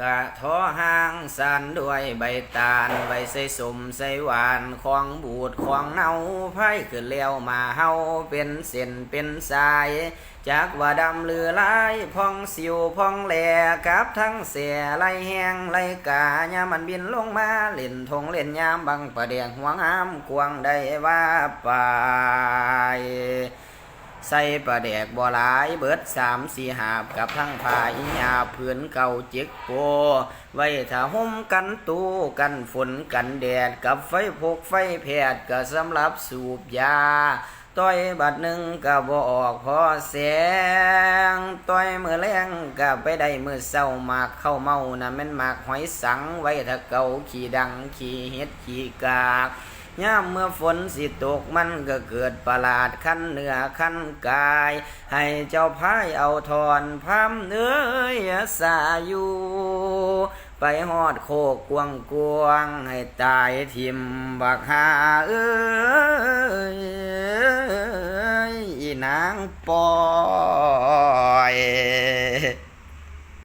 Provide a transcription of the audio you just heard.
กะท้อห้างสันด้วยใบตาลใบใส่สมใส่หวานของบูดของเน่าไพ่ขึ้นเลี้ยวมาเฮาเป็นเส้นเป็นสายจากว่าดำเลือลายพองสิวพองแหลกับทั้งเสียไหลแห้งไหลกายามมันบินลงมาเล่นทงเล่นยามบังประเดียงหัวงามกวงได้ว่าไป ใส่ปลาแดกบ่หลายเบิดสามสี่หาบกับทั้งผาอีหยาผืนเก่าเจ็กโป ไว้ถ้าห่มกันตู้กันฝนกันแดดกับไฟพกไฟแผดก็สำหรับสูบยาต้อยบัดหนึ่งก็บ่ออกพอแสงต้อยมือแรงก็ไปได้มือเศร้าหมากเข้าเมานะแม่นหมากหอยสังไว้ถ้าเก่าขี่ดังขี่เฮ็ดขี่กาก ยามเมื่อฝนสิตกมันก็เกิดประหลาดขั้นเหนือขั้นกาย ให้เจ้าพายเอาทอนพามเนื้อสาอยู่ไปหอดโคกกวงกวงให้ตายทิมบักหาเอ้ยอีนางปอ